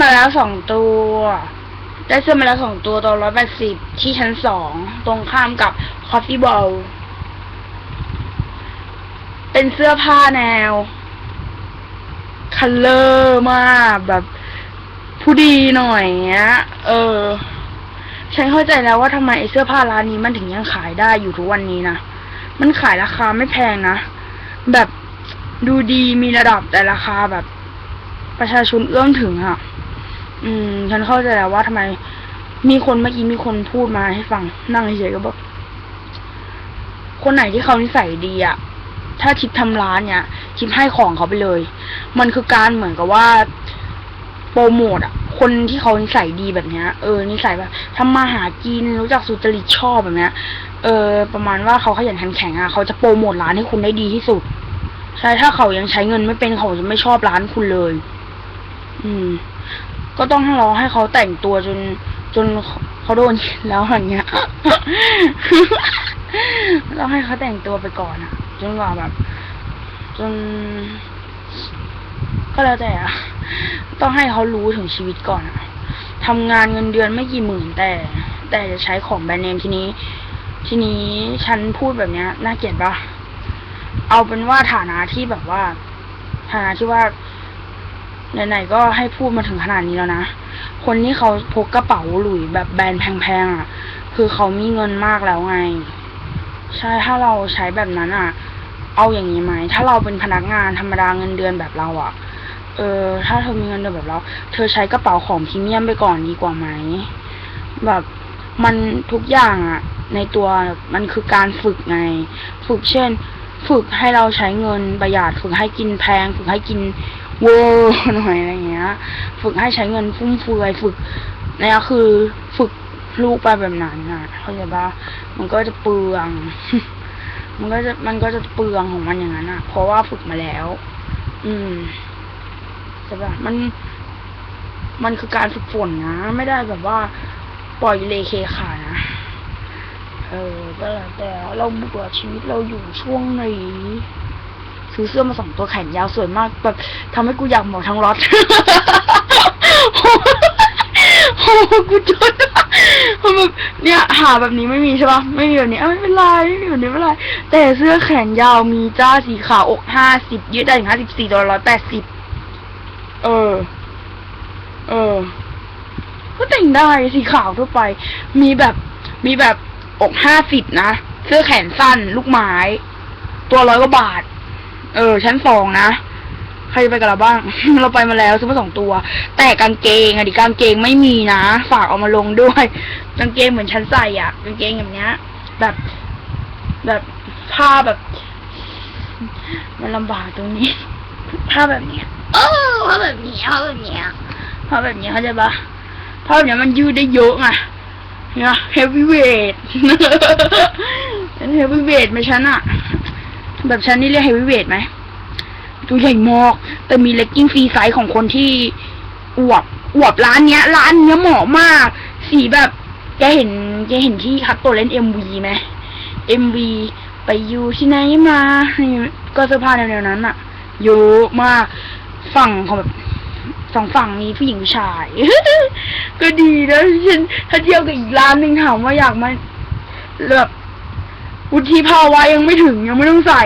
มาแล้วสองตัว ได้เสื้อมาแล้วสองตัวตัวร้อยแปดสิบที่ชั้นสองตรงข้ามกับคอฟฟี่บอลเป็นเสื้อผ้าแนว คัลเลอร์มากแบบผู้ดีหน่อยเงี้ย เออ ฉันเข้าใจแล้วว่าทำไมไอเสื้อผ้าร้านนี้มันถึงยังขายได้อยู่ทุกวันนี้นะ มันขายราคาไม่แพงนะ แบบดูดีมีระดับแต่ราคาแบบประชาชนเอื้อมถึงอะ อืม ฉันเข้าใจแล้วว่าทำไม มีคนเมื่อกี้มีคนพูดมาให้ฟัง นั่งเฉยๆก็บอกคนไหนที่เขานิสัยดีอะถ้าทิปทำร้านเนี่ยทิปให้ของเขาไปเลย มันคือการเหมือนกับว่าโปรโมทอะคนที่เขานิสัยดีแบบเนี้ย เออ นิสัยแบบทำมาหากิน รู้จักสุจริตชอบแบบเนี้ย เออ ประมาณว่าเขาขยันขันแข็งอะเขาจะโปรโมทร้านให้คุณได้ดีที่สุด ใช่ ถ้าเขายังใช้เงินไม่เป็นเขาจะไม่ชอบร้านคุณเลย อืม ก็ต้องให้รอให้เขาแต่งตัวจน จนเขาโดนแล้วอย่างเงี้ยต้องให้เขาแต่งตัวไปก่อนอะจนกว่าแบบ จน ก็แล้วแต่อะต้องให้เขารู้ถึงชีวิตก่อนอะทำงานเงินเดือนไม่กี่หมื่นแต่ แต่จะใช้ของแบรนด์เนมทีนี้ ทีนี้ฉันพูดแบบเนี้ยน่าเกลียดปะเอาเป็นว่าฐานะที่แบบว่า ฐานะที่ว่า ไหนๆก็ให้พูดมาถึงขนาดนี้แล้วนะ คนที่เขาพกกระเป๋าหลุยแบบแบรนด์แพงๆอะ คือเขามีเงินมากแล้วไง ใช่ถ้าเราใช้แบบนั้นอะ เอาอย่างนี้ไหมถ้าเราเป็นพนักงานธรรมดาเงินเดือนแบบเราอะ เออ ถ้าเธอมีเงินเดือนแบบเรา เธอใช้กระเป๋าของพรีเมียมไปก่อนดีกว่าไหมแบบมันทุกอย่างอะ ในตัวมันคือการฝึกไง ฝึกเช่น ฝึกให้เราใช้เงินประหยัดฝึกให้กินแพง ฝึกให้กิน เวอร์หน่อยอะไรเงี้ย ฝึกให้ใช้เงินฟุ่มเฟือยฝึกเนี่ยคือฝึกลูกไปแบบนั้นอะเข้าใจปะมันก็จะเปลือง มันก็จะมันก็จะเปลืองของมันอย่างนั้นอะ เพราะว่าฝึกมาแล้ว อืมใช่ปะมัน มันคือการฝึกฝนนะ ไม่ได้แบบว่า ปล่อยเลเคขานะเออก็แล้วแต่เราเบื่อชีวิตเราอยู่ช่วงไหน ซื้อเสื้อมาสองตัวแขนยาวสวยมากแบบทำให้กูอยากหมดทั้งรถโอ้โหกูจนมันแบบเนี่ยหาแบบนี้ไม่มีใช่ปะไม่มีแบบนี้เอ้าไม่เป็นไรไม่มีแบบนี้ไม่เป็นไรแต่เสื้อแขนยาวมีจ้าสีขาวอกห้าสิบยืดได้ถึงห้าสิบสี่ตัวร้อยแปดสิบเออ เออ ก็แต่งได้สีขาวทั่วไป มีแบบมีแบบอกห้าสิบนะ เสื้อแขนสั้น ลูกไม้ ตัวร้อยกว่าบาท เออ ชั้นสองนะ ใครจะไปกับเราบ้าง เราไปมาแล้วซื้อมาสองตัว แต่กางเกงอะดิกางเกงไม่มีนะ ฝากเอามาลงด้วย กางเกงเหมือนชั้นใส่อะกางเกงแบบเนี้ย แบบ แบบผ้าแบบ มันลำบากตรงนี้ ผ้าแบบเนี้ยเออผ้าแบบเนี้ยผ้าแบบเนี้ยผ้าแบบเนี้ยเข้าใจปะผ้าแบบเนี้ยมันยืดได้เยอะไงเนี่ยเฮฟวีเวทเป็นเฮฟวีเวทไหมฉันอะ แบบฉันนี่เรียกเฮฟวีเวทไหมตัวใหญ่มากแต่มีเลกกิ้งฟรีไซส์ของคนที่อวบอวบร้านเนี้ย ร้านเนี้ยเหมาะมาก สีแบบ แกเห็นแกเห็นที่คัตโตเล่นเอ็มวีไหมเอ็มวีไปอยู่ที่ไหนมา ก็เสื้อผ้าแนวๆนั้นอะเยอะมากฝั่งของแบบสองฝั่งมีผู้หญิงผู้ชาย ก็ดีนะฉันถ้าเที่ยวกับอีกร้านหนึ่งถามว่าอยากมาแบบ วุฒิภาวะยังไม่ถึงยังไม่ต้องใส่